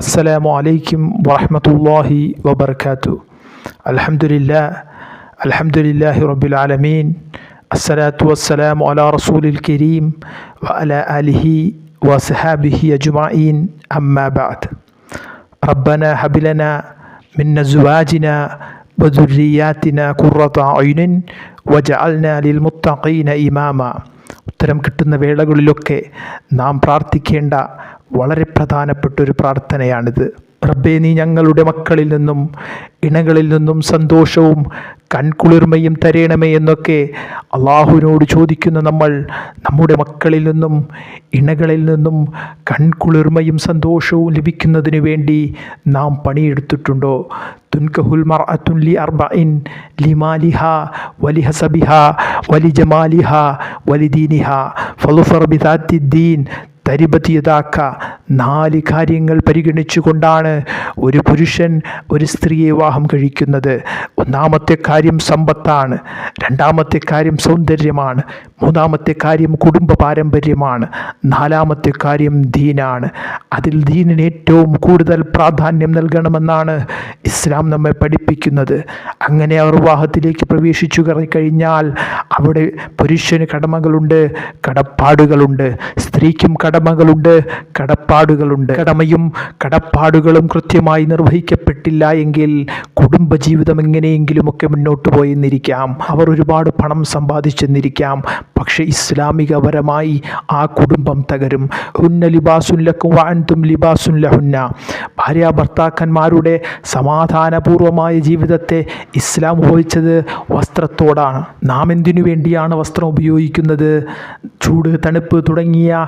അസ്സലാമു അലൈക്കും വറഹമത്തല്ലാഹി വബർക്കാത്തു. അലഹമുല്ല അലഹമുല്ലാഹി റബ്ബുൽ ആലമീൻ. അസ്സലാത്തു വസ്സലാമു അലാ റസൂലിൽ കരീം വ അല അലിഹി വസഹാബിഹി അജുമായീൻ അമ്മാബാദ് റബ്ബന ഹബിലന മിന്ന സുവാജിന വദുരിയാത്തിന കുറത്ത ഒയിനിൻ വജഅൽന ലിൽ മുത്തഖീന ഇമാമ. ഉത്തരം കിട്ടുന്ന വേളകളിലൊക്കെ നാം പ്രാർത്ഥിക്കേണ്ട വളരെ പ്രധാനപ്പെട്ട ഒരു പ്രാർത്ഥനയാണിത്. റബ്ബേ നീ ഞങ്ങളുടെ മക്കളിൽ നിന്നും ഇണകളിൽ നിന്നും സന്തോഷവും കൺകുളിർമയും തരേണമേ എന്നൊക്കെ അള്ളാഹുവിനോട് ചോദിക്കുന്ന നമ്മൾ നമ്മുടെ മക്കളിൽ നിന്നും ഇണകളിൽ നിന്നും കൺകുളിർമയും സന്തോഷവും ലഭിക്കുന്നതിന് വേണ്ടി നാം പണിയെടുത്തിട്ടുണ്ടോ? തുൻകഹുൽ മർഅത്തുൻ ലി അർബഇൻ ലിമാലിഹ വലിഹസബിഹ വലിജമാലിഹ വലിദീനിഹ ഫലുഫർ ബിദാത്തിദ്ദീൻ തരിപതിയതാക്ക നാല് കാര്യങ്ങൾ പരിഗണിച്ചുകൊണ്ടാണ് ഒരു പുരുഷൻ ഒരു സ്ത്രീയെ വിവാഹം കഴിക്കുന്നത്. ഒന്നാമത്തെ കാര്യം സമ്പത്താണ്. രണ്ടാമത്തെ കാര്യം സൗന്ദര്യമാണ്. മൂന്നാമത്തെ കാര്യം കുടുംബ പാരമ്പര്യമാണ്. നാലാമത്തെ കാര്യം ദീനാണ്. അതിൽ ദീനിന് ഏറ്റവും കൂടുതൽ പ്രാധാന്യം നൽകണമെന്നാണ് ഇസ്ലാം നമ്മെ പഠിപ്പിക്കുന്നത്. അങ്ങനെ അവർ വിവാഹത്തിലേക്ക് പ്രവേശിച്ചു കഴിഞ്ഞാൽ അവിടെ പുരുഷന് കടമകളുണ്ട് കടപ്പാടുകളുണ്ട്. സ്ത്രീക്കും കടമകളുണ്ട് കടപ്പാടുകളുണ്ട്. കടമയും കടപ്പാടുകളും കൃത്യമായി നിർവഹിക്കപ്പെട്ടില്ല എങ്കിൽ കുടുംബജീവിതം എങ്ങനെയെങ്കിലുമൊക്കെ മുന്നോട്ട് പോയെന്നിരിക്കാം. അവർ ഒരുപാട് പണം സമ്പാദിച്ചെന്നിരിക്കാം. പക്ഷേ ഇസ്ലാമികപരമായി ആ കുടുംബം തകരും. ഹുന്ന ലിബാസുൻ ലിബാസുല്ലക്കും വാൻതും ലിബാസുല്ലഹുന്ന ഭാര്യ ഭർത്താക്കന്മാരുടെ സമാധാനപൂർവമായ ജീവിതത്തെ ഇസ്ലാം ഉപയോഗിച്ചത് വസ്ത്രത്തോടാണ്. നാം എന്തിനു വേണ്ടിയാണ് വസ്ത്രം ഉപയോഗിക്കുന്നത്? ചൂട് തണുപ്പ് തുടങ്ങിയ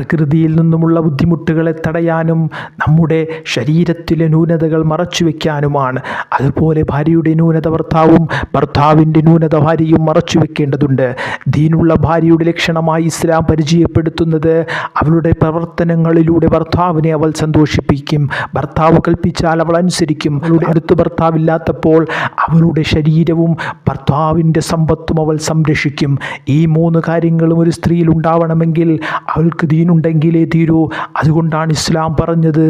പ്രകൃതിയിൽ നിന്നുമുള്ള ബുദ്ധിമുട്ടുകളെ തടയാനും നമ്മുടെ ശരീരത്തിലെ ന്യൂനതകൾ മറച്ചു വയ്ക്കാനുമാണ് അതുപോലെ ഭാര്യയുടെ ന്യൂനത ഭർത്താവും ഭർത്താവിന്റെ ന്യൂനത ഭാര്യയും മറച്ചു വെക്കേണ്ടതുണ്ട്. ദീനുള്ള ഭാര്യയുടെ ലക്ഷണമായി ഇസ്ലാം പരിചയപ്പെടുത്തുന്നത് അവളുടെ പ്രവർത്തനങ്ങളിലൂടെ ഭർത്താവിനെ അവൾ സന്തോഷിപ്പിക്കും. ഭർത്താവ് കൽപ്പിച്ചാൽ അവൾ അനുസരിക്കും. അവളുടെ അടുത്ത് ഭർത്താവില്ലാത്തപ്പോൾ അവളുടെ ശരീരവും ഭർത്താവിന്റെ സമ്പത്തും അവൾ സംരക്ഷിക്കും. ഈ മൂന്ന് കാര്യങ്ങളും ഒരു സ്ത്രീയിൽ ഉണ്ടാവണമെങ്കിൽ അവൾക്ക് ദീനുണ്ടെങ്കിലേ തീരൂ. അതുകൊണ്ടാണ് ഇസ്ലാം പറഞ്ഞത്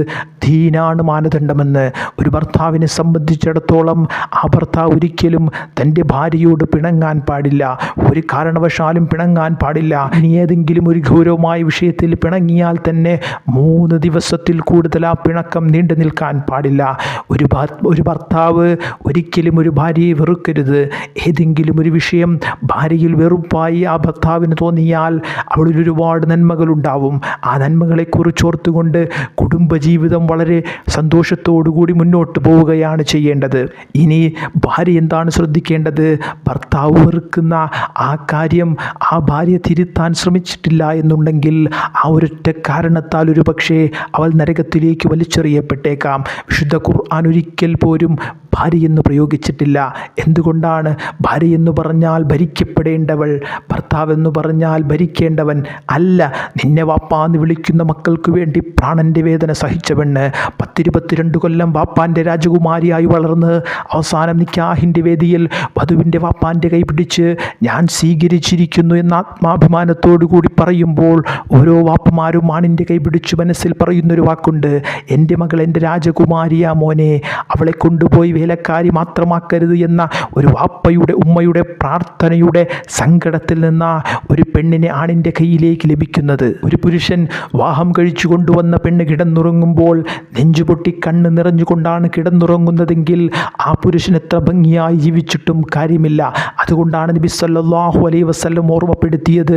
ദീനാണ് മാനദണ്ഡമെന്ന്. ഒരു ഭർത്താവിനെ സംബന്ധിച്ചിടത്തോളം ആ ഭർത്താവ് ഒരിക്കലും തന്റെ ഭാര്യയോട് പിണങ്ങാൻ പാടില്ല. ഒരു കാരണവശാലും പിണങ്ങാൻ പാടില്ല. ഇനി ഏതെങ്കിലും ഒരു ഗൗരവമായ വിഷയത്തിൽ പിണങ്ങിയാൽ തന്നെ മൂന്ന് ദിവസത്തിൽ കൂടുതൽ ആ പിണക്കം നീണ്ടു നിൽക്കാൻ പാടില്ല. ഒരു ഒരു ഭർത്താവ് ഒരിക്കലും ഒരു ഭാര്യയെ വെറുക്കരുത്. ഏതെങ്കിലും ഒരു വിഷയം ഭാര്യയിൽ വെറുപ്പായി ആ ഭർത്താവിന് തോന്നിയാൽ അവളിൽ ഒരുപാട് നന്മകളുണ്ടാവും. ആ നന്മകളെക്കുറിച്ച് ഓർത്തുകൊണ്ട് കുടുംബജീവിതം വളരെ സന്തോഷത്തോടുകൂടി മുന്നോട്ട് പോവുകയാണ് ചെയ്യേണ്ടത്. ഇനി ഭാര്യ എന്താണ് ശ്രദ്ധിക്കേണ്ടത്? ഭർത്താവ് വെറുക്കുന്ന ആ കാര്യം ആ ഭാര്യ തിരുത്താൻ ശ്രമിച്ചിട്ടില്ല എന്നുണ്ടെങ്കിൽ ആ ഒരൊറ്റ കാരണത്താൽ ഒരു പക്ഷേ അവൾ നരകത്തിലേക്ക് വലിച്ചെറിയപ്പെട്ടേക്കാം. വിശുദ്ധ ഖുർആൻ ഒരിക്കൽ പോലും ഭാര്യ എന്ന് പ്രയോഗിച്ചിട്ടില്ല. എന്തുകൊണ്ടാണ് ഭാര്യ എന്ന് പറഞ്ഞാൽ ഭരിക്കപ്പെടേണ്ടവൾ? ഭർത്താവ് എന്ന് പറഞ്ഞാൽ ഭരിക്കേണ്ടവൻ അല്ല. നിന്നെ വാപ്പാന്ന് വിളിക്കുന്ന മക്കൾക്ക് വേണ്ടി പ്രാണന്റെ വേദന സഹിച്ച പെണ്ണ് പത്തിരുപത്തിരണ്ട് കൊല്ലം വാപ്പാന്റെ രാജകുമാരിയായി വളർന്ന് അവസാനം നിക്കാഹിന്റെ വേദിയിൽ വധുവിന്റെ വാപ്പാന്റെ കൈ പിടിച്ച് ഞാൻ സ്വീകരിച്ചിരിക്കുന്നു എന്ന ആത്മാഭിമാനത്തോടു കൂടി പറയുമ്പോൾ ഓരോ വാപ്പമാരും ആണിന്റെ കൈ പിടിച്ചു മനസ്സിൽ പറയുന്നൊരു വാക്കുണ്ട്. എന്റെ മകൾ എന്റെ രാജകുമാരിയാ മോനെ. അവളെ കൊണ്ടുപോയി വേലക്കാരി മാത്രമാക്കരുത് എന്ന ഒരു വാപ്പയുടെ ഉമ്മയുടെ പ്രാർത്ഥനയുടെ സങ്കടത്തിൽ നിന്ന ഒരു പെണ്ണിനെ ആണിന്റെ കയ്യിലേക്ക് ലഭിക്കുന്നത്. ഒരു പുരുഷൻ വാഹം കഴിച്ചു കൊണ്ടുവന്ന പെണ്ണ് കിടന്നുറങ്ങുമ്പോൾ നെഞ്ചുപൊട്ടി കണ്ണ് നിറഞ്ഞുകൊണ്ടാണ് കിടന്നുറങ്ങുന്നതെങ്കിൽ ആ പുരുഷൻ എത്ര ഭംഗിയായി ജീവിച്ചിട്ടും കാര്യമില്ല. അതുകൊണ്ടാണ് നബി സല്ലല്ലാഹു അലൈഹി വസല്ലം ഓർമ്മപ്പെടുത്തിയത്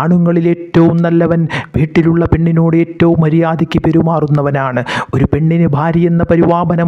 ആണുങ്ങളിൽ ഏറ്റവും നല്ലവൻ വീട്ടിലുള്ള പെണ്ണിനോട് ഏറ്റവും മര്യാദയ്ക്ക് പെരുമാറുന്നവനാണ്. ഒരു പെണ്ണിന് ഭാര്യ എന്ന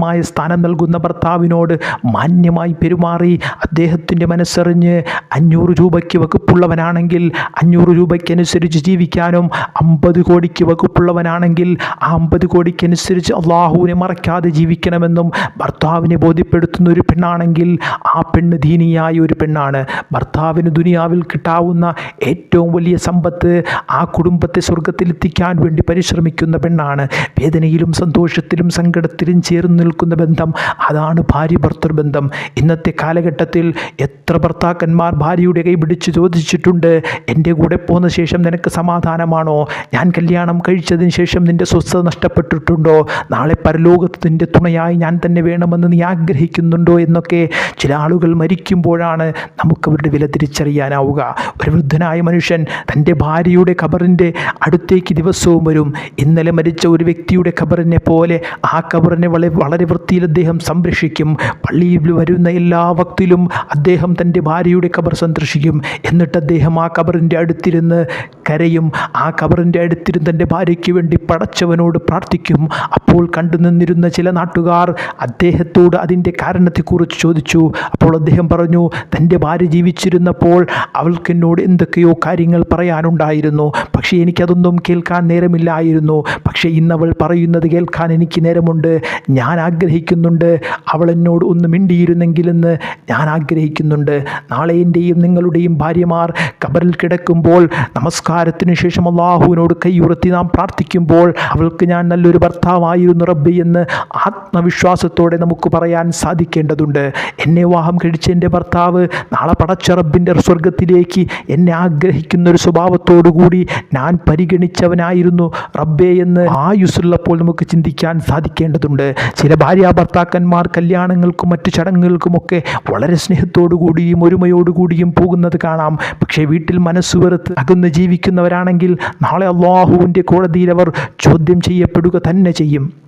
പരിവാപനമായ സ്ഥാനം നൽകുന്ന ഭർത്താവിനോട് മാന്യമായി പെരുമാറി അദ്ദേഹത്തിന്റെ മനസ്സറിഞ്ഞ് അഞ്ഞൂറ് രൂപയ്ക്ക് വകുപ്പുള്ളവനാണെങ്കിൽ അഞ്ഞൂറ് രൂപയ്ക്കനുസരിച്ച് ജീവിക്കാനും അമ്പത് കോടിക്ക് വകുപ്പുള്ളവനാണെങ്കിൽ ആ അമ്പത് കോടിക്കനുസരിച്ച് അള്ളാഹുവിനെ മറക്കാതെ ജീവിക്കണമെന്നും ഭർത്താവിനെ ബോധ്യപ്പെടുത്തുന്ന ഒരു പെണ്ണാണെങ്കിൽ ആ പെണ്ണ് ദീനിയായ ഒരു പെണ്ണാണ്. ഭർത്താവിന് ദുനിയാവിൽ കിട്ടാവുന്ന ഏറ്റവും വലിയ സമ്പത്ത് ആ കുടുംബത്തെ സ്വർഗത്തിലെത്തിക്കാൻ വേണ്ടി പരിശ്രമിക്കുന്ന പെണ്ണാണ്. വേദനയിലും സന്തോഷത്തിലും സങ്കടത്തിലും ചേർന്ന് നിൽക്കുന്ന ബന്ധം. അതാണ് ഭാര്യ ഭർത്തൃ ബന്ധം. ഇന്നത്തെ കാലഘട്ടത്തിൽ എത്ര ഭർത്താക്കന്മാർ ഭാര്യയുടെ കൈ പിടിച്ച് ചോദിച്ചിട്ടുണ്ട് എന്റെ കൂടെ പോന്ന ശേഷം നിനക്ക് സമാധാനമാണോ? ഞാൻ കല്യാണം കഴിച്ചതിന് ശേഷം നിന്റെ സ്വസ്ഥത നഷ്ടപ്പെട്ടിട്ടുണ്ടോ? നാളെ പരലോകത്ത് നിന്റെ തുണയായി ഞാൻ തന്നെ വേണമെന്ന് നീ ആഗ്രഹിക്കുന്നുണ്ടോ? എന്നൊക്കെ ചില ആളുകൾ മരിക്കുമ്പോഴാണ് നമുക്ക് അവരുടെ വില തിരിച്ചറിയാനാവുക. ഒരു വൃദ്ധനായ മനുഷ്യൻ തന്റെ ഭാര്യയുടെ ഖബറിന്റെ അടുത്തേക്ക് ദിവസവും വരും. ഇന്നലെ മരിച്ച ഒരു വ്യക്തിയുടെ ഖബറിനെ പോലെ ആ ഖബറിനെ വളരെ വളരെ വൃത്തിയിൽ അദ്ദേഹം സംരക്ഷിക്കും. പള്ളിയിൽ വരുന്ന എല്ലാ വക്തിലും അദ്ദേഹം തന്റെ ഭാര്യയുടെ കബർ സന്ദർശിക്കും. എന്നിട്ട് അദ്ദേഹം ആ കബറിന്റെ അടുത്തിരുന്ന് കരയും. ആ കബറിന്റെ അടുത്തിരുന്ന് തന്റെ ഭാര്യയ്ക്ക് വേണ്ടി പടച്ചവനോട് പ്രാർത്ഥിക്കും. അപ്പോൾ കണ്ടു നിന്നിരുന്ന ചില നാട്ടുകാർ അദ്ദേഹത്തോട് അതിന്റെ കാരണത്തെക്കുറിച്ച് ചോദിച്ചു. അപ്പോൾ അദ്ദേഹം പറഞ്ഞു തന്റെ ഭാര്യ ജീവിച്ചിരുന്നപ്പോൾ അവൾക്ക് എന്നോട് എന്തൊക്കെയോ കാര്യങ്ങൾ പറയാനുണ്ടായിരുന്നു. പക്ഷേ എനിക്കതൊന്നും കേൾക്കാൻ നേരമില്ലായിരുന്നു. പക്ഷേ ഇന്നവൾ പറയുന്നത് കേൾക്കാൻ എനിക്ക് നേരമുണ്ട്. ഞാൻ ആഗ്രഹിക്കുന്നുണ്ട് അവൾ എന്നോട് ഒന്ന് മിണ്ടിയിരുന്നെങ്കിലെന്ന് ഞാൻ ആഗ്രഹിക്കുന്നുണ്ട്. നാളെ എന്റെയും നിങ്ങളുടെയും ഭാര്യമാർ കബറിൽ കിടക്കുമ്പോൾ നമസ്കാരത്തിന് ശേഷം അള്ളാഹുവിനോട് കൈയുറത്തി നാം പ്രാർത്ഥിക്കുമ്പോൾ അവൾക്ക് ഞാൻ നല്ലൊരു ഭർത്താവായിരുന്നു റബ്ബി എന്ന് ആത്മവിശ്വാസത്തോടെ നമുക്ക് പറയാൻ സാധിക്കേണ്ടതുണ്ട്. എന്നെ വിവാഹം കഴിച്ച എന്റെ ഭർത്താവ് നാളെ പടച്ച റബ്ബിന്റെ സ്വർഗത്തിലേക്ക് എന്നെ ആഗ്രഹിക്കുന്ന ഒരു സ്വഭാവത്തോടു കൂടി ഞാൻ പരിഗണിച്ചവനായിരുന്നു റബ്ബേ എന്ന് ആയുസ്സുള്ളപ്പോൾ നമുക്ക് ചിന്തിക്കാൻ സാധിക്കേണ്ടതുണ്ട്. ചില ഭാര്യ ഭർത്താക്കന്മാർ കല്യാണങ്ങൾക്കും മറ്റു ചടങ്ങുകൾക്കുമൊക്കെ വളരെ സ്നേഹത്തോടു കൂടിയും ഒരുമയോടു കൂടിയും പോകുന്നത് കാണാം. പക്ഷേ വീട്ടിൽ മനസ്സ് വെറുത്ത് അകന്ന് ജീവിക്കുന്നവരാണെങ്കിൽ നാളെ അള്ളാഹുവിന്റെ കോടതിയിൽ അവർ ചോദ്യം ചെയ്യപ്പെടുക തന്നെ ചെയ്യും.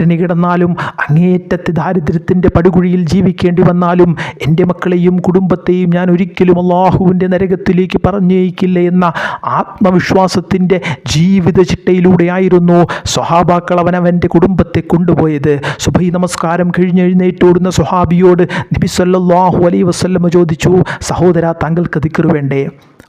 പട്ടിണി കിടന്നാലും അങ്ങേയറ്റത്തെ ദാരിദ്ര്യത്തിന്റെ പടുകുഴിയിൽ ജീവിക്കേണ്ടി വന്നാലും എന്റെ മക്കളെയും കുടുംബത്തെയും ഞാൻ ഒരിക്കലും അള്ളാഹുവിന്റെ നരകത്തിലേക്ക് പറഞ്ഞേക്കില്ല എന്ന ആത്മവിശ്വാസത്തിന്റെ ജീവിത ചിട്ടയിലൂടെയായിരുന്നു സ്വഹാബാക്കൾ അവൻ അവന്റെ കുടുംബത്തെ കൊണ്ടുപോയത്. സുബൈ നമസ്കാരം കഴിഞ്ഞെഴുന്നേറ്റോടുന്ന സ്വഹാബിയോട് നബി സല്ലല്ലാഹു അലൈ വസ്ല്ലമ്മ ചോദിച്ചു സഹോദര താങ്കൾക്ക് ദിക്കറ് വേണ്ടേ?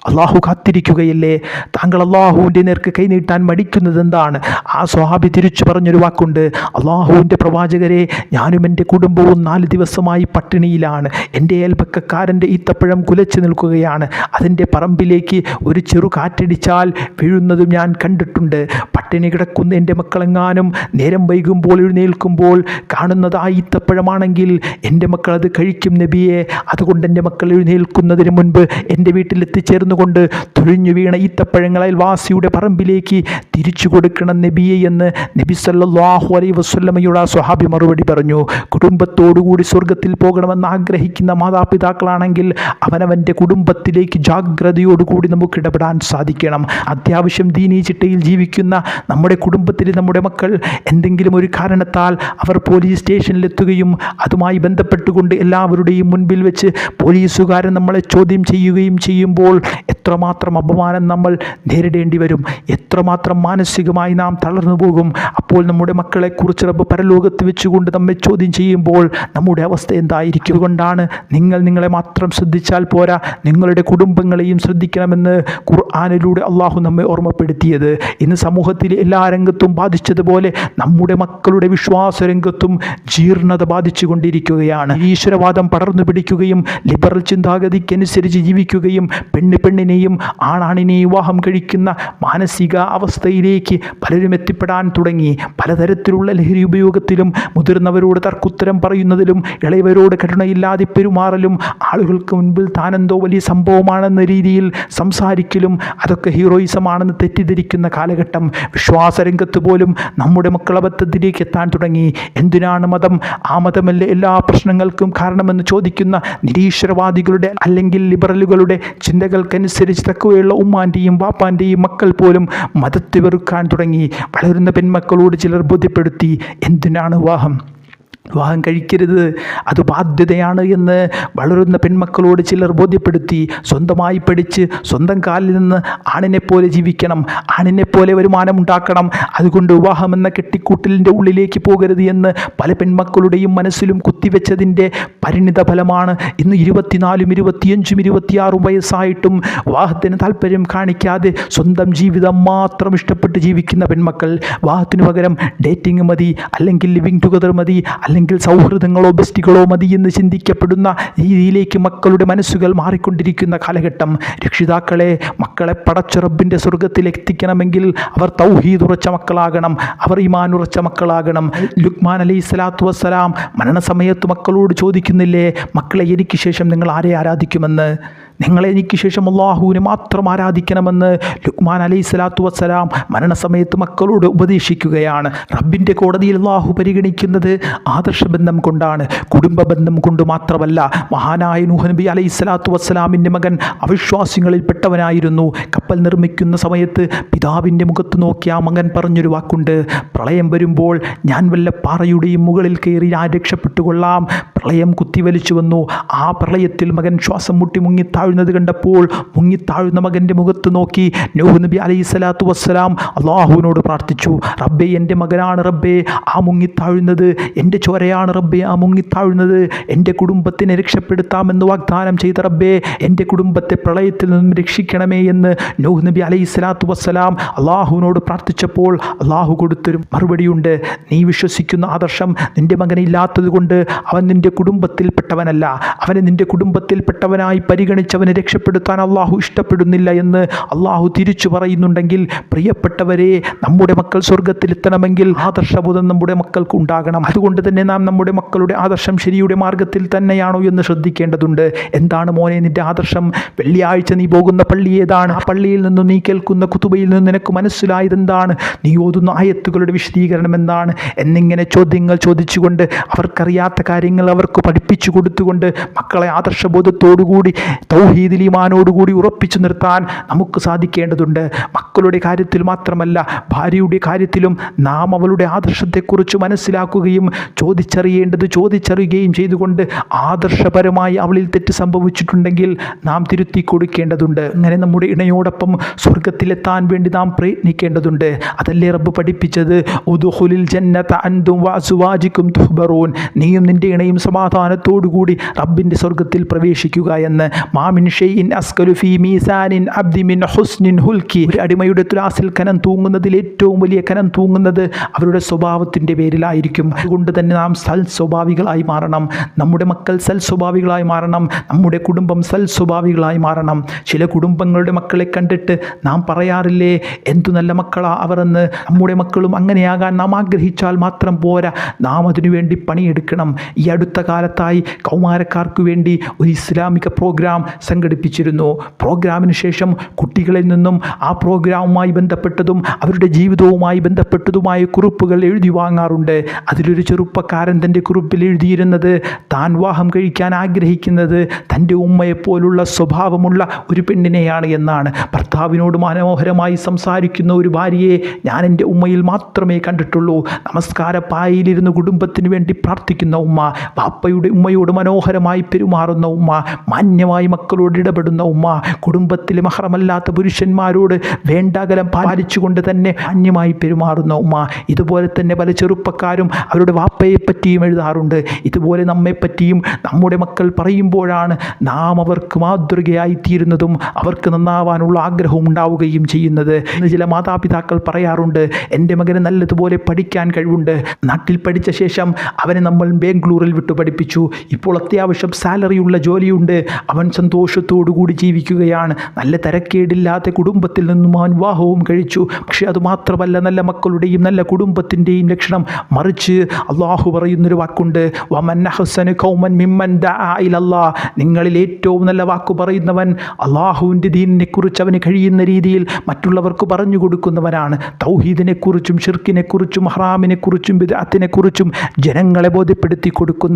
അള്ളാഹു കാത്തിരിക്കുകയില്ലേ? താങ്കൾ അള്ളാഹുവിന്റെ നേർക്ക് കൈനീട്ടാൻ മടിക്കുന്നത് എന്താണ്? ആ സ്വഹാബി തിരിച്ചു പറഞ്ഞൊരു വാക്കുണ്ട്. അള്ളാഹുവിന്റെ പ്രവാചകരെ ഞാനും എന്റെ കുടുംബവും നാല് ദിവസമായി പട്ടിണിയിലാണ്. എന്റെ അയൽപക്കക്കാരന്റെ ഈത്തപ്പഴം കുലച്ചു നിൽക്കുകയാണ്. അതിന്റെ പറമ്പിലേക്ക് ഒരു ചെറു കാറ്റടിച്ചാൽ വീഴുന്നതും ഞാൻ കണ്ടിട്ടുണ്ട്. പട്ടിണി കിടക്കുന്ന എന്റെ മക്കളെങ്ങാനും നേരം വൈകുമ്പോൾ എഴുന്നേൽക്കുമ്പോൾ കാണുന്നത് ആ ഈത്തപ്പഴമാണെങ്കിൽ എന്റെ മക്കൾ അത് കഴിക്കും നബിയെ. അതുകൊണ്ട് എന്റെ മക്കൾ എഴുന്നേൽക്കുന്നതിന് മുൻപ് എന്റെ വീട്ടിൽ എത്തിച്ചേർന്നുകൊണ്ട് തുഴിഞ്ഞു വീണ ഈത്തപ്പഴങ്ങൾ അയൽവാസിയുടെ പറമ്പിലേക്ക് തിരിച്ചു കൊടുക്കണം നബിയെ എന്ന് നബി സല്ലാഹു അലൈ വസല്ലമയുടെ ആ സ്വഹാബി മറുപടി പറഞ്ഞു. കുടുംബത്തോടുകൂടി സ്വർഗത്തിൽ പോകണമെന്ന് ആഗ്രഹിക്കുന്ന മാതാപിതാക്കളാണെങ്കിൽ അവനവന്റെ കുടുംബത്തിലേക്ക് ജാഗ്രതയോടുകൂടി നമുക്ക് ഇടപെടാൻ സാധിക്കണം. അത്യാവശ്യം ദീനീ ചിട്ടയിൽ ജീവിക്കുന്ന നമ്മുടെ കുടുംബത്തിൽ നമ്മുടെ മക്കൾ എന്തെങ്കിലും ഒരു കാരണത്താൽ അവർ പോലീസ് സ്റ്റേഷനിലെത്തുകയും അതുമായി ബന്ധപ്പെട്ടുകൊണ്ട് എല്ലാവരുടെയും മുൻപിൽ വെച്ച് പോലീസുകാരൻ നമ്മളെ ചോദ്യം ചെയ്യുകയും ചെയ്യുമ്പോൾ എത്രമാത്രം അപമാനം നമ്മൾ നേരിടേണ്ടി വരും? എത്രമാത്രം മാനസികമായി നാം തളർന്നു പോകും? അപ്പോൾ നമ്മുടെ മക്കളെക്കുറിച്ച് റബ്ബ് പരലോകത്ത് വെച്ചുകൊണ്ട് നമ്മെ ചോദ്യം ചെയ്യുമ്പോൾ നമ്മുടെ അവസ്ഥ എന്തായിരിക്കും? അതുകൊണ്ടാണ് നിങ്ങൾ നിങ്ങളെ മാത്രം ശ്രദ്ധിച്ചാൽ പോരാ. നിങ്ങളുടെ കുടുംബങ്ങളെയും ശ്രദ്ധിക്കണമെന്ന് ഖുർആാനിലൂടെ അള്ളാഹു നമ്മെ ഓർമ്മപ്പെടുത്തിയത്. ഇന്ന് സമൂഹത്തിലെ എല്ലാ രംഗത്തും ബാധിച്ചതുപോലെ നമ്മുടെ മക്കളുടെ വിശ്വാസ രംഗത്തും ജീർണത ബാധിച്ചു കൊണ്ടിരിക്കുകയാണ് ഈശ്വരവാദം പടർന്നു പിടിക്കുകയും ലിബറൽ ചിന്താഗതിക്കനുസരിച്ച് ജീവിക്കുകയും പെണ്ണ് പെണ്ണിനെയും ആണാണിനെയും വിവാഹം കഴിക്കുന്ന മാനസിക അവസ്ഥയിലേക്ക് പലരും എത്തിപ്പെടാൻ തുടങ്ങി. പലതരത്തിലുള്ള ലഹരി ഉപയോഗത്തിലും മുതിർന്നവരോട് തർക്കുത്തരം പറയുന്നതിലും ഇളയവരോട് കരുണയില്ലാതെ പെരുമാറലും ആളുകൾക്ക് മുൻപിൽ താനെന്തോ വലിയ സംഭവമാണെന്ന രീതിയിൽ സംസാരിക്കലും അതൊക്കെ ഹീറോയിസമാണെന്ന് തെറ്റിദ്ധരിക്കുന്ന കാലഘട്ടം വിശ്വാസരംഗത്ത് പോലും നമ്മുടെ മക്കളബദ്ധത്തിലേക്ക് എത്താൻ തുടങ്ങി. എന്തിനാണ് മതം? ആ മതമല്ലേ എല്ലാ പ്രശ്നങ്ങൾക്കും കാരണമെന്ന് ചോദിക്കുന്ന നിരീശ്വരവാദികളുടെ അല്ലെങ്കിൽ ലിബറലുകളുടെ ചിന്തകൾക്കനുസരിച്ച് തക്കവയുള്ള ഉമ്മാന്റെയും വാപ്പാന്റെയും മക്കൾ പോലും മതത്തെ വെറുക്കാൻ തുടങ്ങി. വളരുന്ന പെൺമക്കളോട് ചിലർ ബോധ്യപ്പെടുത്തി എന്തിനാണ് വിവാഹം? വിവാഹം കഴിക്കരുത്. അത് ബാധ്യതയാണ് എന്ന് വളരുന്ന പെൺമക്കളോട് ചിലർ ബോധ്യപ്പെടുത്തി സ്വന്തമായി പഠിച്ച് സ്വന്തം കാലിൽ നിന്ന് ആണിനെ പോലെ ജീവിക്കണം ആണിനെ പോലെ വരുമാനം ഉണ്ടാക്കണം. അതുകൊണ്ട് വിവാഹം എന്ന കെട്ടിക്കൂട്ടലിന്റെ ഉള്ളിലേക്ക് പോകരുത് എന്ന് പല പെൺമക്കളുടെയും മനസ്സിലും കുത്തിവെച്ചതിന്റെ പരിണിത ഫലമാണ്. ഇന്ന് ഇരുപത്തിനാലും ഇരുപത്തിയഞ്ചും ഇരുപത്തിയാറും വയസ്സായിട്ടും വിവാഹത്തിന് താല്പര്യം കാണിക്കാതെ സ്വന്തം ജീവിതം മാത്രം ഇഷ്ടപ്പെട്ട് ജീവിക്കുന്ന പെൺമക്കൾ വിവാഹത്തിനു പകരം ഡേറ്റിംഗ് മതി അല്ലെങ്കിൽ ലിവിങ് ടുഗദർ മതി അല്ലെങ്കിൽ സൗഹൃദങ്ങളോ ബെസ്റ്റുകളോ മതി എന്ന് ചിന്തിക്കപ്പെടുന്ന രീതിയിലേക്ക് മക്കളുടെ മനസ്സുകൾ മാറിക്കൊണ്ടിരിക്കുന്ന കാലഘട്ടം. രക്ഷിതാക്കളെ മക്കളെ പടച്ചുറബിന്റെ സ്വർഗത്തിൽ എത്തിക്കണമെങ്കിൽ അവർ തൗഹീദ് ഉറച്ച മക്കളാകണം അവർ ഇമാൻ ഉറച്ച മക്കളാകണം. ലുക്മാൻ അലൈഹി സ്വലാത്തു വസ്സലാം മരണസമയത്ത് മക്കളോട് ചോദിക്കുന്നില്ലേ മക്കളെ എനിക്ക് ശേഷം നിങ്ങൾ ആരെ ആരാധിക്കുമെന്ന്? നിങ്ങൾ എനിക്ക് ശേഷം അള്ളാഹുവിനെ മാത്രം ആരാധിക്കണമെന്ന് ലുക്മാൻ അലൈഹി സ്വലാത്തു വസ്സലാം മരണസമയത്ത് മക്കളോട് ഉപദേശിക്കുകയാണ്. റബ്ബിന്റെ കോടതിയിൽ അള്ളാഹു പരിഗണിക്കുന്നത് ആദർശ ബന്ധം കൊണ്ടാണ് കുടുംബ ബന്ധം കൊണ്ട് മാത്രമല്ല. മഹാനായ നൂഹ് നബി അലൈഹി സ്വലാത്തു വസ്സലാമിന്റെ മകൻ അവിശ്വാസികളിൽപ്പെട്ടവനായിരുന്നു. കപ്പൽ നിർമ്മിക്കുന്ന സമയത്ത് പിതാവിന്റെ മുഖത്ത് നോക്കി ആ മകൻ പറഞ്ഞൊരു വാക്കുണ്ട്. പ്രളയം വരുമ്പോൾ ഞാൻ വല്ല പാറയുടെയും മുകളിൽ കയറി ഞാൻ രക്ഷപ്പെട്ടുകൊള്ളാം. പ്രളയം കുത്തിവലിച്ചു വന്നു. ആ പ്രളയത്തിൽ മകൻ ശ്വാസം മുട്ടി മുങ്ങി താഴ്ന്നത് കണ്ടപ്പോൾ മുങ്ങി താഴ്ന്ന മകന്റെ മുഖത്ത് നോക്കി. നൂഹ് നബി അലൈഹി സ്വലാത്തു വസ്സലാം അള്ളാഹുവിനോട് പ്രാർത്ഥിച്ചു. റബ്ബേ എന്റെ മകനാണ് റബ്ബേ ആ മുങ്ങി താഴ്ന്നത്. എന്റെ ചോരയാണ് റബ്ബേ ആ മുങ്ങി താഴ്ന്നത്. എന്റെ കുടുംബത്തിനെ രക്ഷപ്പെടുത്താമെന്ന് വാഗ്ദാനം ചെയ്ത റബ്ബേ എന്റെ കുടുംബത്തെ പ്രളയത്തിൽ നിന്നും രക്ഷിക്കണമേ എന്ന് നൂഹ് നബി അലൈഹി സ്വലാത്തു വസ്സലാം അള്ളാഹുവിനോട് പ്രാർത്ഥിച്ചപ്പോൾ അള്ളാഹു കൊടുത്തൊരു മറുപടിയുണ്ട്. നീ വിശ്വസിക്കുന്ന ആദർശം നിന്റെ മകനില്ലാത്തത് കൊണ്ട് അവൻ നിന്റെ കുടുംബത്തിൽപ്പെട്ടവനല്ല. അവനെ നിന്റെ കുടുംബത്തിൽപ്പെട്ടവനായി പരിഗണിച്ചവനെ രക്ഷപ്പെടുത്താൻ അള്ളാഹു ഇഷ്ടപ്പെടുന്നില്ല എന്ന് അള്ളാഹു തിരിച്ചു പറയുന്നുണ്ടെങ്കിൽ പ്രിയപ്പെട്ടവരെ നമ്മുടെ മക്കൾ സ്വർഗത്തിലെത്തണമെങ്കിൽ ആദർശബോധം നമ്മുടെ മക്കൾക്ക് ഉണ്ടാകണം. അതുകൊണ്ട് തന്നെ നാം നമ്മുടെ മക്കളുടെ ആദർശം ശരിയുടെ മാർഗത്തിൽ തന്നെയാണോ എന്ന് ശ്രദ്ധിക്കേണ്ടതുണ്ട്. എന്താണ് മോനെ നിന്റെ ആദർശം? വെള്ളിയാഴ്ച നീ പോകുന്ന പള്ളി ഏതാണ്? ആ പള്ളിയിൽ നിന്നും നീ കേൾക്കുന്ന കുത്തുബയിൽ നിന്ന് നിനക്ക് മനസ്സിലായത് എന്താണ്? നീ ഓതുന്ന ആയത്തുകളുടെ വിശദീകരണം എന്താണ്? എന്നിങ്ങനെ ചോദ്യങ്ങൾ ചോദിച്ചുകൊണ്ട് അവർക്കറിയാത്ത കാര്യങ്ങൾ അവർക്ക് പഠിപ്പിച്ചു കൊടുത്തുകൊണ്ട് മക്കളെ ആദർശബോധത്തോടുകൂടി തൗഹീദിലിമാനോടുകൂടി ഉറപ്പിച്ചു നിർത്താൻ നമുക്ക് സാധിക്കേണ്ടതുണ്ട്. മക്കളുടെ കാര്യത്തിൽ മാത്രമല്ല ഭാര്യയുടെ കാര്യത്തിലും നാം അവളുടെ ആദർശത്തെക്കുറിച്ച് മനസ്സിലാക്കുകയും ചോദിച്ചറിയേണ്ടത് ചോദിച്ചറിയുകയും ചെയ്തുകൊണ്ട് ആദർശപരമായി അവളിൽ തെറ്റ് സംഭവിച്ചിട്ടുണ്ടെങ്കിൽ നാം തിരുത്തി കൊടുക്കേണ്ടതുണ്ട്. അങ്ങനെ നമ്മുടെ ഇണയോടൊപ്പം സ്വർഗത്തിലെത്താൻ വേണ്ടി നാം പ്രയത്നിക്കേണ്ടതുണ്ട്. അതല്ലേ റബ്ബ് പഠിപ്പിച്ചത്? ഉദുഹുലിൽ ജന്നത അൻതും വാസുവാജിക്കും തുഹ്ബറൂൻ. നീയും നിന്റെ ഇണയും സമാധാനത്തോടുകൂടി റബ്ബിന്റെ സ്വർഗത്തിൽ പ്രവേശിക്കുക എന്ന്. മാമിൻ ഷെയ്ൻ അസ്കലു ഫീ മീസാനിൻ അബ്ദിമിൻ ഹുസ്നിൻ ഹുൽക്കി. ഒരു അടിമയുടെ തുലാസിൽ കനം തൂങ്ങുന്നതിൽ ഏറ്റവും വലിയ കനം തൂങ്ങുന്നത് അവരുടെ സ്വഭാവത്തിന്റെ പേരിലായിരിക്കും. അതുകൊണ്ട് തന്നെ നാം സൽ സ്വഭാവികളായി മാറണം. നമ്മുടെ മക്കൾ സൽ സ്വഭാവികളായി മാറണം. നമ്മുടെ കുടുംബം സൽ സ്വഭാവികളായി മാറണം. ചില കുടുംബങ്ങളുടെ മക്കളെ കണ്ടിട്ട് നാം പറയാറില്ലേ എന്തു നല്ല മക്കളാ അവർ എന്ന് നമ്മുടെ മക്കളും അങ്ങനെയാകാൻ നാം ആഗ്രഹിച്ചാൽ മാത്രം പോരാ. നാം അതിനുവേണ്ടി പണിയെടുക്കണം. ഈ അടുത്ത കാലത്തായി കൗമാരക്കാർക്ക് വേണ്ടി ഒരു ഇസ്ലാമിക പ്രോഗ്രാം സംഘടിപ്പിച്ചിരുന്നു. പ്രോഗ്രാമിന് ശേഷം കുട്ടികളിൽ നിന്നും ആ പ്രോഗ്രാമുമായി ബന്ധപ്പെട്ടതും അവരുടെ ജീവിതവുമായി ബന്ധപ്പെട്ടതുമായ കുറിപ്പുകൾ എഴുതി വാങ്ങാറുണ്ട്. അതിലൊരു ചെറുപ്പക്കാരൻ തന്റെ കുറിപ്പിൽ എഴുതിയിരുന്നത് താൻ വാഹം കഴിക്കാൻ ആഗ്രഹിക്കുന്നത് തന്റെ ഉമ്മയെപ്പോലുള്ള സ്വഭാവമുള്ള ഒരു പെണ്ണിനെയാണ് എന്നാണ്. ഭർത്താവിനോട് മനോഹരമായി സംസാരിക്കുന്ന ഒരു ഭാര്യയെ ഞാൻ എന്റെ ഉമ്മയിൽ മാത്രമേ കണ്ടിട്ടുള്ളൂ. നമസ്കാര നമസ്കാരപ്പായയിലിരുന്ന് കുടുംബത്തിന് വേണ്ടി പ്രാർത്ഥിക്കുന്ന ഉമ്മ ബാപ്പയുടെ ഉമ്മയോട് മനോഹരമായി പെരുമാറുന്ന ഉമ്മ മാന്യമായി മക്കളോട് ഇടപെടുന്ന ഉമ്മ കുടുംബത്തിലെ മഹറമല്ലാത്ത പുരുഷന്മാരോട് വേണ്ടാകലം പാലിച്ചുകൊണ്ട് തന്നെ മാന്യമായി പെരുമാറുന്ന ഉമ്മ. ഇതുപോലെ തന്നെ പല ചെറുപ്പക്കാരും അവരുടെ വാപ്പയെ പറ്റിയും എഴുതാറുണ്ട്. ഇതുപോലെ നമ്മെപ്പറ്റിയും നമ്മുടെ മക്കൾ പറയുമ്പോഴാണ് നാം അവർക്ക് മാതൃകയായി തീരുന്നതും അവർക്ക് നന്നാവാനുള്ള ആഗ്രഹവും ഉണ്ടാവുകയും ചെയ്യുന്നത്. ചില മാതാപിതാക്കൾ പറയാറുണ്ട് എന്റെ മകന് നല്ലതുപോലെ പഠിക്കാൻ കഴിവുണ്ട്. നാട്ടിൽ പഠിച്ച ശേഷം അവനെ നമ്മൾ ബാംഗ്ലൂരിൽ വിട്ടു പഠിപ്പിച്ചു ഇപ്പോൾ അത്യാവശ്യം സാലറിയുള്ള ജോലിയുണ്ട്. അവൻ സന്തോഷത്തോടുകൂടി ജീവിക്കുകയാണ്. നല്ല തരക്കേടില്ലാത്ത കുടുംബത്തിൽ നിന്നും അവൻ വിവാഹവും കഴിച്ചു. പക്ഷേ അത് മാത്രമല്ല നല്ല മക്കളുടെയും നല്ല കുടുംബത്തിന്റെയും ലക്ഷണം മറിച്ച് അള്ളാഹു പറയുന്നൊരു വാക്കുണ്ട്. വമൻ അഹ്സനു കൗമൻ മിമ്മൻ ഇലല്ലാ. നിങ്ങളിൽ ഏറ്റവും നല്ല വാക്ക് പറയുന്നവൻ അള്ളാഹുവിന്റെ ദീനിനെക്കുറിച്ച് അവന് കഴിയുന്ന രീതിയിൽ മറ്റുള്ളവർക്ക് പറഞ്ഞു കൊടുക്കുന്നവനാണ്. തൗഹീദിനെക്കുറിച്ചും ഷിർക്കിനെക്കുറിച്ചും ഹറാമിനെക്കുറിച്ചും ബിദാത്തിനെക്കുറിച്ചും ജനങ്ങളെ ബോധ്യപ്പെടുത്തി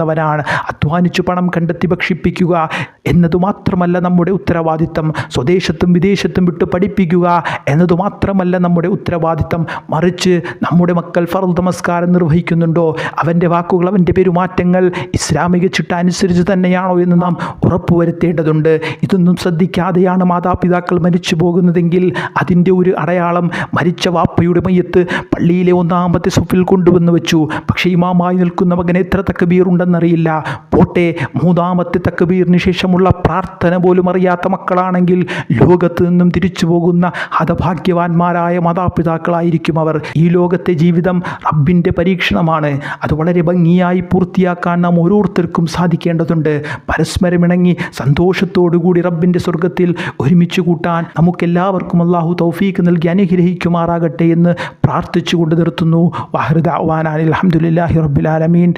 കൊടുക്കുന്നവനാണ് അധ്വാനിച്ചു പണം കണ്ടെത്തി ഭക്ഷിപ്പിക്കുക എന്നതുമാത്രമല്ല നമ്മുടെ ഉത്തരവാദിത്തം. സ്വദേശത്തും വിദേശത്തും വിട്ട് പഠിപ്പിക്കുക എന്നതുമാത്രമല്ല നമ്മുടെ ഉത്തരവാദിത്തം. മറിച്ച് നമ്മുടെ മക്കൾ ഫർദ് നമസ്കാരം നിർവഹിക്കുന്നുണ്ടോ? അവന്റെ വാക്കുകൾ അവന്റെ പെരുമാറ്റങ്ങൾ ഇസ്ലാമിക ചിട്ട അനുസരിച്ച് തന്നെയാണോ എന്ന് നാം ഉറപ്പുവരുത്തേണ്ടതുണ്ട്. ഇതൊന്നും ശ്രദ്ധിക്കാതെയാണ് മാതാപിതാക്കൾ മരിച്ചു പോകുന്നതെങ്കിൽ അതിന്റെ ഒരു അടയാളം മരിച്ച വാപ്പയുടെ മയ്യത്ത് പള്ളിയിലെ ഒന്നാമത്തെ സുഫിൽ കൊണ്ടുവന്ന് വെച്ചു. പക്ഷേ ഇമാമായി നിൽക്കുന്ന മകന് എത്ര തക്കബീർ ഉണ്ടെന്നറിയില്ല പോട്ടെ മൂന്നാമത്തെ തക്കബീറിന് ശേഷമുള്ള പ്രാർത്ഥന പോലും അറിയാത്ത മക്കളാണെങ്കിൽ ലോകത്ത് നിന്നും തിരിച്ചു പോകുന്ന ഹതഭാഗ്യവാന്മാരായ മാതാപിതാക്കളായിരിക്കും അവർ. ഈ ലോകത്തെ ജീവിതം റബ്ബിന്റെ പരീക്ഷണമാണ്. അത് വളരെ ഭംഗിയായി പൂർത്തിയാക്കാൻ നാം ഓരോരുത്തർക്കും സാധിക്കേണ്ടതുണ്ട്. പരസ്പരമിണങ്ങി സന്തോഷത്തോടുകൂടി റബ്ബിന്റെ സ്വർഗത്തിൽ ഒരുമിച്ച് കൂട്ടാൻ നമുക്കെല്ലാവർക്കും അള്ളാഹു തൗഫീക്ക് നൽകി അനുഗ്രഹിക്കുമാറാകട്ടെ എന്ന് പ്രാർത്ഥിച്ചുകൊണ്ട് നിർത്തുന്നു. വാഹൃദ അവാനാൻ അലഹമുല്ലാഹി റബ്ബുലാലമീൻ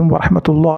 അസ്സലാമു അലൈക്കും വറഹമത്തുള്ള